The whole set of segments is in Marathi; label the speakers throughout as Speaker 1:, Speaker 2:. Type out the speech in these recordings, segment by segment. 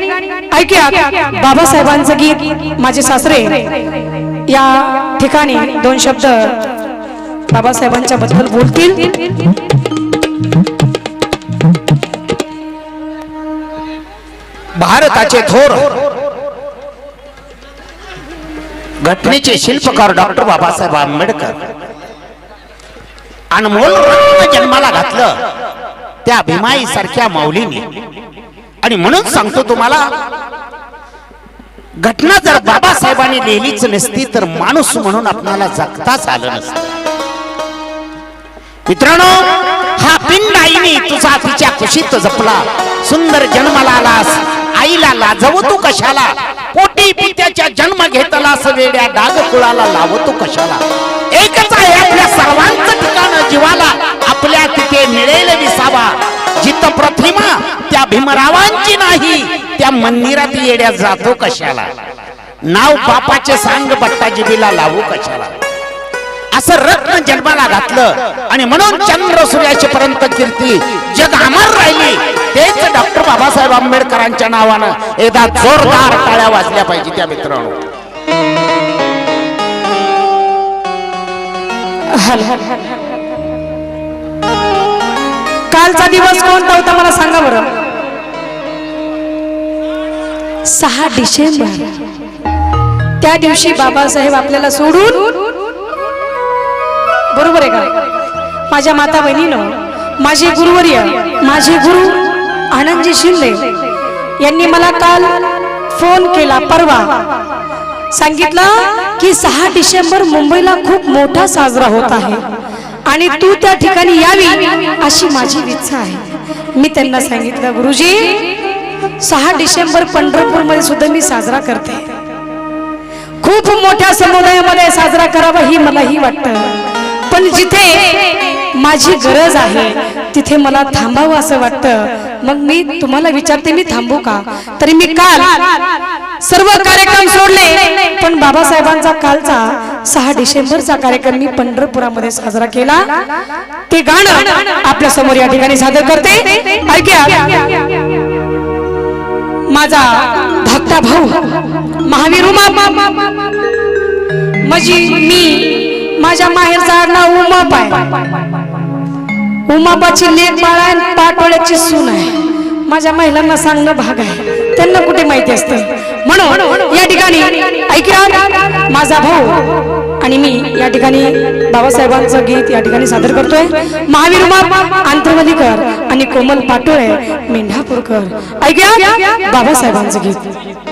Speaker 1: ऐक्या बाबासाहेबांचं गीत माझे सासरे या ठिकाणी दोन शब्द बाबासाहेबांच्या बद्दल बोलतील.
Speaker 2: भारताचे थोर घटनेचे शिल्पकार डॉक्टर बाबासाहेब आंबेडकर अनमोल जन्माला घातलं त्या भीमाई सारख्या माऊलीने आणि म्हणून सांगतो तुम्हाला घटना जर बाबासाहेबांनी लिहिलीच नसती तर माणूस म्हणून आपणाला जगताच आलं नसतं. मित्रांनो हा पिंड आईने तुझा तिच्या कुशीत जपला. सुंदर जन्माला आलास. आईला लाजवतो तू कशाला? पोटी पित्याच्या जन्म घेतलास वेड्या डाग कुळाला लावतो कशाला? एकच आहे आपल्या सर्वांचं ठिकाण जीवाला. मंदिरात येड्या जातो कशाला? नाव बापाचे सांग बट्टाजीबीला लावू कशाला? असं रत्न जन्माला घातलं आणि म्हणून चंद्र सूर्याची पर्यंत कीर्ती जग अमर राहिली. तेच डॉक्टर बाबासाहेब आंबेडकरांच्या नावानं एकदा जोरदार टाळ्या वाजल्या पाहिजे त्या मित्रांनो.
Speaker 1: कालचा दिवस कोणता होता मला सांगा बरं? सहा डिसेंबर. त्या दिवशी बाबासाहेब आपल्याला सोडून बरोबर आहे का? माझ्या माता बहिणीनं माझे गुरुवर्य माझे गुरु आनंदजी शिंदे यांनी मला काल फोन केला परवा. सांगितलं की सहा डिसेंबर मुंबईला खूप मोठा साजरा होत आहे आणि तू त्या ठिकाणी यावी अशी माझी इच्छा आहे. मी त्यांना सांगितलं गुरुजी सहा डिसेंबर पंढरपूरमध्ये सुद्धा मी साजरा करते. खूप मोठ्या समुदायामध्ये साजरा करावा ही मलाही वाटतं. पण जिथे माझी गरज आहे तिथे मला थांबावं असं वाटतं. मग मी तुम्हाला विचारते मी थांबू का? तरी मी काल सर्व कार्यक्रम सोडले पण बाबासाहेबांचा कालचा सहा डिसेंबरचा कार्यक्रम मी पंढरपुरामध्ये साजरा केला. ते गाणं आपल्यासमोर या ठिकाणी सादर करते. ऐक्या. माझा धाकटा भाऊ महावीर उमा माझी मी माझ्या माहेरचा आडनाव उमाप आहे उमापाची लेख बाळा आणि पाटोळ्याची सून आहे. माझ्या महिलांना सांगणं भाग आहे. त्यांना कुठे माहिती असतं? म्हणून या ठिकाणी ऐकूया. माझा भाऊ आणि मी या ठिकाणी बाबासाहेबांचं गीत या ठिकाणी सादर करतोय. महावीर उमा आंतरवलीकर आणि कोमल पाटोळे मेंढापूरकर. ऐकूया बाबासाहेबांचं गीत.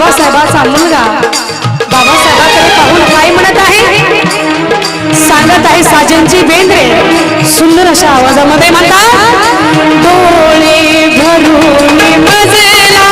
Speaker 1: बाबासाहेबाचा मुलगा बाबासाहेबाकडे पाहून काय म्हणत आहे. सांगत आहे साजनची बेंद्रे. सुंदर अशा आवाजामध्ये म्हणतात डोळे भरून मजला